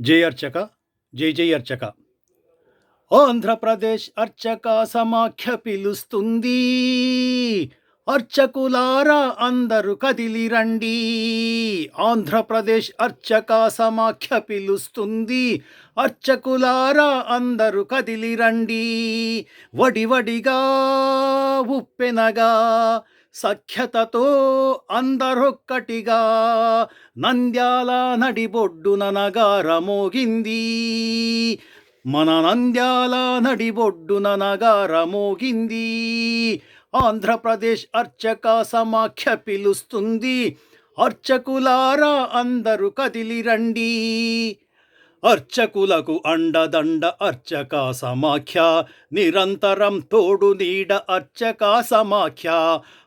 జై అర్చక జై జై అర్చక. ఆంధ్రప్రదేశ్ అర్చక సమాఖ్య పిలుస్తుంది. అర్చకులారా అందరూ కదిలి రండి. ఆంధ్రప్రదేశ్ అర్చక సమాఖ్య పిలుస్తుంది. అర్చకులారా అందరూ కదిలి రండి. వడివడిగా ఉప్పెనగా సఖ్యతతో అందరొక్కటిగా నంద్యాల నడిబొడ్డున నగార మోగింది. మన నంద్యాల నడిబొడ్డున నగార మోగింది. ఆంధ్రప్రదేశ్ అర్చక సమాఖ్య పిలుస్తుంది. అర్చకులారా అందరూ కదిలిరండి అర్చకులకు అండదండ అర్చక సమాఖ్య నిరంతరం తోడు నీడ అర్చక సమాఖ్య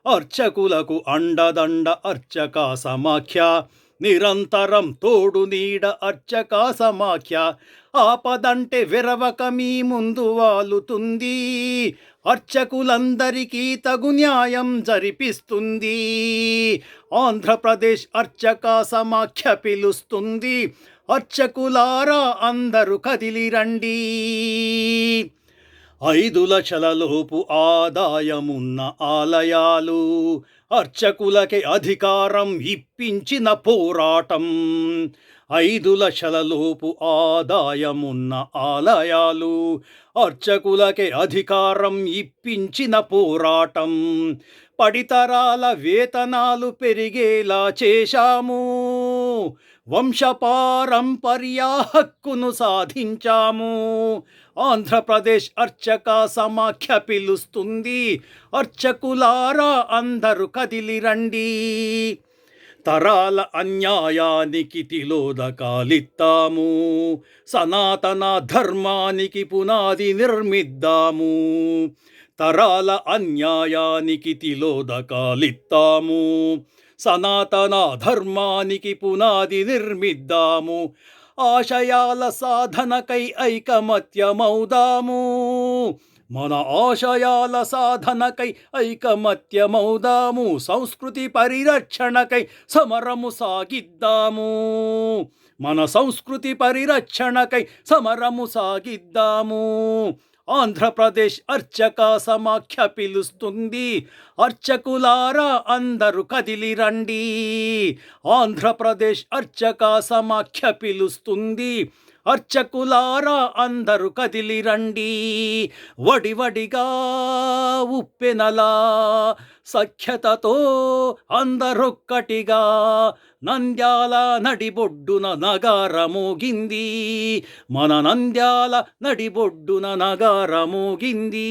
అర్చకులకు అండదండ అర్చక సమాఖ్య నిరంతరం తోడు నీడ అర్చక సమాఖ్య ఆపదంటే విరవక మీ ముందు వాలుతుంది అర్చకులందరికీ తగు న్యాయం జరిపిస్తుంది ఆంధ్రప్రదేశ్ అర్చక సమాఖ్య పిలుస్తుంది అర్చకులారా అందరూ కదిలి రండి ఐదు లక్షలలోపు ఆదాయమున్న ఆలయాలు అర్చకులకి అధికారం ఇప్పించిన పోరాటం. ఐదు లక్షలలోపు ఆదాయమున్న ఆలయాలు అర్చకులకి అధికారం ఇప్పించిన పోరాటం. పడితరాల వేతనాలు పెరిగేలా చేశాము. వంశపారంపర్యాహక్కును సాధించాము. ఆంధ్రప్రదేశ్ అర్చక సమాఖ్య పిలుస్తుంది. అర్చకులారా అందరూ కదిలిరండి తరాల అన్యాయానికి తిలోదకాలిత్తాము. సనాతన ధర్మానికి పునాది నిర్మిద్దాము. తరాల అన్యాయానికి తిలోదకాలిత్తాము. సనాతన ధర్మానికి పునాది నిర్మిద్దాము. ఆశయాల సాధనకై ఐకమత్యమౌదాము మన ఆశయాల సాధనకై ఐకమత్యమౌదాము సంస్కృతి పరిరక్షణకై సమరము సాగిద్దాము. మన సంస్కృతి పరిరక్షణకై సమరము సాగిద్దాము. ఆంధ్రప్రదేశ్ అర్చక సమాఖ్య పిలుస్తుంది. అర్చకులారా అందరూ కదిలి రండి. ఆంధ్రప్రదేశ్ అర్చక సమాఖ్య పిలుస్తుంది. అర్చకులారా అందరు కదిలి రండి. వడివడిగా ఉప్పెనలా సఖ్యతతో అందరొక్కటిగా నంద్యాల నడిబొడ్డున నగార మోగింది మన నంద్యాల నడిబొడ్డున నగార మోగింది